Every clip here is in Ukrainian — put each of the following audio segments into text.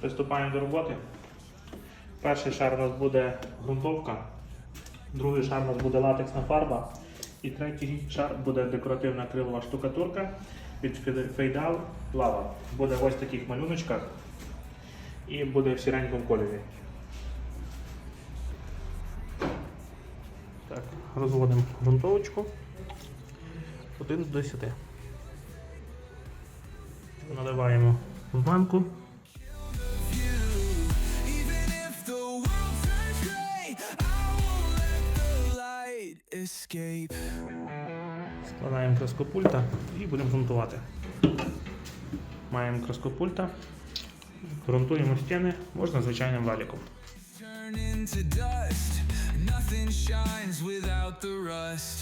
Приступаємо до роботи. Перший шар у нас буде ґрунтовка, другий шар у нас буде латексна фарба. І третій шар буде декоративна акрилова штукатурка від Fade Lava. Буде в ось таких малюночках і буде в сіренькому кольорі. Так, розводимо ґрунтовочку 1 до 10. Наливаємо в банку. Складаємо краскопульта і будемо ґрунтувати. Маємо краскопульта, ґрунтуємо стіни, можна звичайним валіком. Nothing shines without the rust.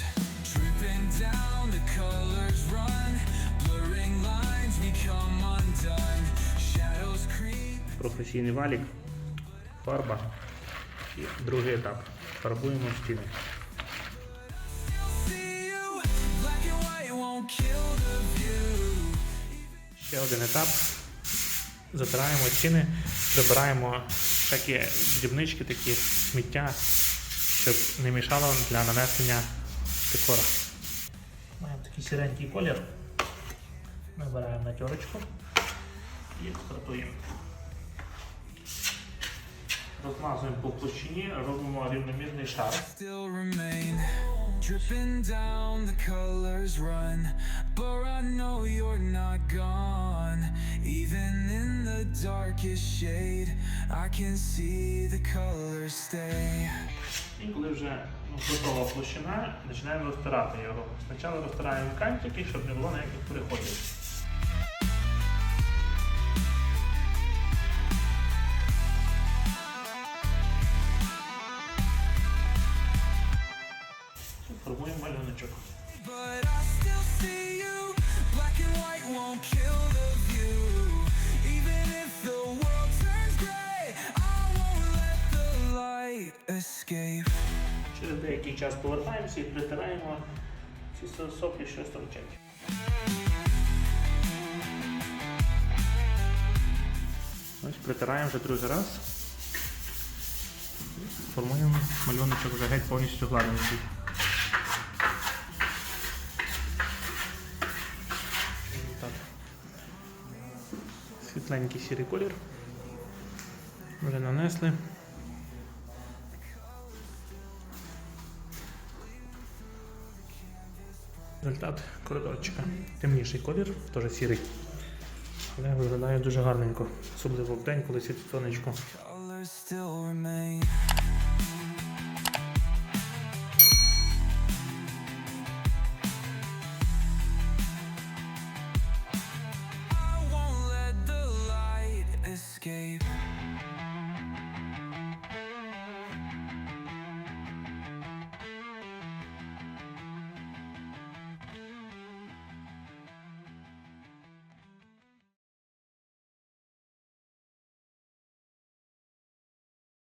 Dripping down, the colors run. Професійний валік, фарба і другий етап. Фарбуємо стіни. Ще один етап. Затираємо стіни, прибираємо всякі дрібнички, такі сміття, щоб не мішало для нанесення декора. Маємо такий сіренький колір. Набираємо на терочку і стартуємо. Розмазуємо по площині, робимо рівномірний шар. Dripping down, the colors run. But I know you're not gone. Even in the darkest shade, I can see the colors stay. І коли вже ну, готова площина, починаємо розтирати його. Спочатку розтираємо кантики, щоб не було ніяких переходів. Light escape. Через деякий час повертаємося і притираємо ці со- соплі, що торчать. Ось притираємо вже другий раз. Формуємо малюночок вже геть повністю гладенький. Світленький сірий колір. Вже нанесли. Результат коридорчика. Темніший колір, теж сірий. Але виглядає дуже гарненько, особливо в день, коли світить сонечко. Escape.